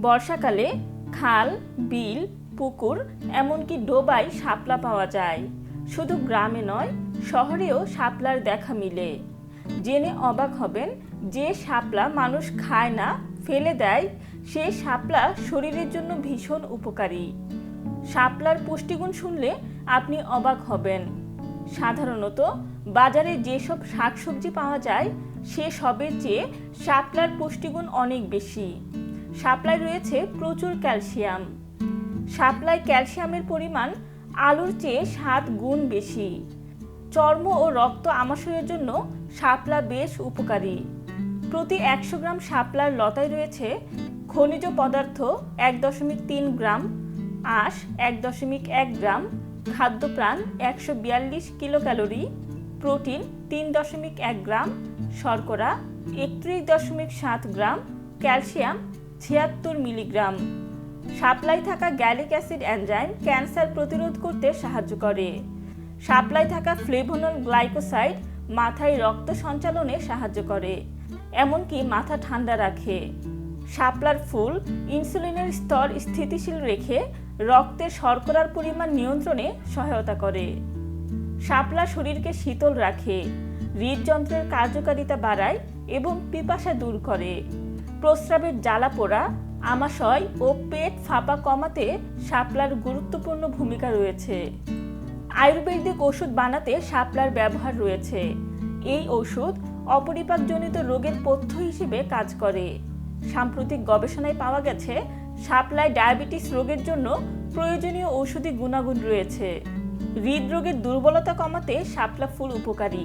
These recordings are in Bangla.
বর্ষাকালে খাল, বিল, পুকুর, এমনকি ডোবায় শাপলা পাওয়া যায়। শুধু গ্রামে নয়, শহরেও শাপলার দেখা মিলে। জেনে অবাক হবেন যে শাপলা মানুষ খায় না, ফেলে দেয়, সে শাপলা শরীরের জন্য ভীষণ উপকারী। শাপলার পুষ্টিগুণ শুনলে আপনি অবাক হবেন। সাধারণত বাজারে যেসব শাকসবজি পাওয়া যায় সে সবের চেয়ে শাপলার পুষ্টিগুণ অনেক বেশি। শাপলায় রয়েছে প্রচুর ক্যালসিয়াম। শাপলায় ক্যালসিয়ামের পরিমাণ আলুর চেয়ে সাত গুণ বেশি। চর্ম ও রক্ত আমাশয়ের জন্য শাপলা বেশ উপকারী। প্রতি একশো গ্রাম শাপলার লতায় রয়েছে খনিজ পদার্থ এক দশমিক তিন গ্রাম, আঁশ এক দশমিক এক গ্রাম, খাদ্যপ্রাণ একশো বিয়াল্লিশ কিলো ক্যালোরি প্রোটিন তিন দশমিক এক গ্রাম, শর্করা একত্রিশ দশমিক সাত গ্রাম, ক্যালসিয়াম ছিয়াত্তর মিলিগ্রাম। সাপ্লাই থাকা গ্যালিক অ্যাসিড এনজাইম ক্যান্সার প্রতিরোধ করতে সাহায্য করে। সাপ্লাই থাকা ফ্লেভোনল গ্লাইকোসাইড মাথায় রক্ত সঞ্চালনে সাহায্য করে, এমনকি মাথা ঠান্ডা রাখে। শাপলার ফুল ইনসুলিনের স্তর স্থিতিশীল রেখে রক্তে শর্করার পরিমাণ নিয়ন্ত্রণে সহায়তা করে। শাপলা শরীরকে শীতল রাখে, হৃদযন্ত্রের কার্যকারিতা বাড়ায় এবং পিপাসা দূর করে। প্রস্রাবের জ্বালা পোড়া, আমাশয় ও পেট ফাঁপা কমাতে শাপলার গুরুত্বপূর্ণ ভূমিকা রয়েছে। আয়ুর্বেদিক ওষুধ বানাতে শাপলার ব্যবহার রয়েছে। এই ওষুধ অপরিপাকজনিত রোগের পথ্য হিসেবে কাজ করে। সাম্প্রতিক গবেষণায় পাওয়া গেছে, শাপলায় ডায়াবেটিস রোগের জন্য প্রয়োজনীয় ঔষধি গুণাগুণ রয়েছে। হৃদরোগের দুর্বলতা কমাতে শাপলা ফুল উপকারী।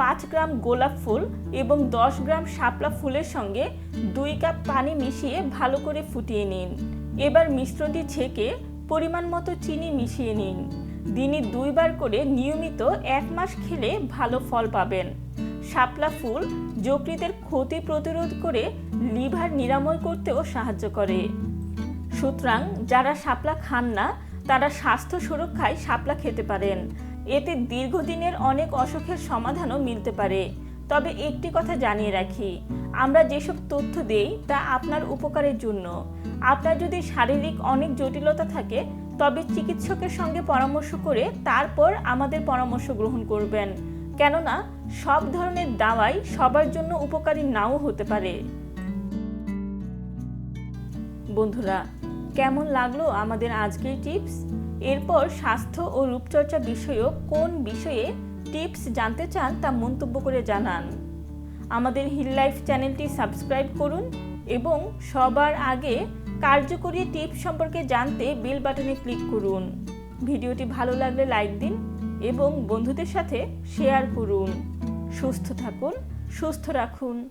পাঁচ গ্রাম গোলাপ ফুল এবং দশ গ্রাম শাপলা ফুলের সঙ্গে দুই কাপ পানি মিশিয়ে ভালো করে ফুটিয়ে নিন। এবার মিশ্রণটি ছেঁকে পরিমাণ মতো চিনি মিশিয়ে নিন। দিনে দুইবার করে নিয়মিত এক মাস খেলে ভালো ফল পাবেন। শাপলা ফুল যকৃতের ক্ষতি প্রতিরোধ করে লিভার নিরাময় করতেও সাহায্য করে। সুতরাং যারা শাপলা খান না, তারা স্বাস্থ্য সুরক্ষায় শাপলা খেতে পারেন। এতে দীর্ঘদিনের অনেক অসুখের সমাধানও মিলতে পারে। তবে একটি কথা জানিয়ে রাখি, আমরা যেসব তথ্য দেই তা আপনার উপকারের জন্য। আপনার যদি শারীরিক অনেক জটিলতা থাকে, তবে চিকিৎসকের সঙ্গে পরামর্শ করে তারপর আমাদের পরামর্শ গ্রহণ করবেন। কেননা, সব ধরনের দাওয়াই সবার জন্য উপকারী নাও হতে পারে। বন্ধুরা, কেমন লাগল আমাদের আজকের টিপস? এরপর স্বাস্থ্য ও রূপচর্চা বিষয়ক কোন বিষয়ে টিপস জানতে চান তা মন্তব্য করে জানান। আমাদের হিল লাইফ চ্যানেলটি সাবস্ক্রাইব করুন এবং সবার আগে কার্যকরী টিপস সম্পর্কে জানতে বেল বাটনে ক্লিক করুন। ভিডিওটি ভালো লাগলে লাইক দিন এবং বন্ধুদের সাথে শেয়ার করুন। সুস্থ থাকুন, সুস্থ রাখুন।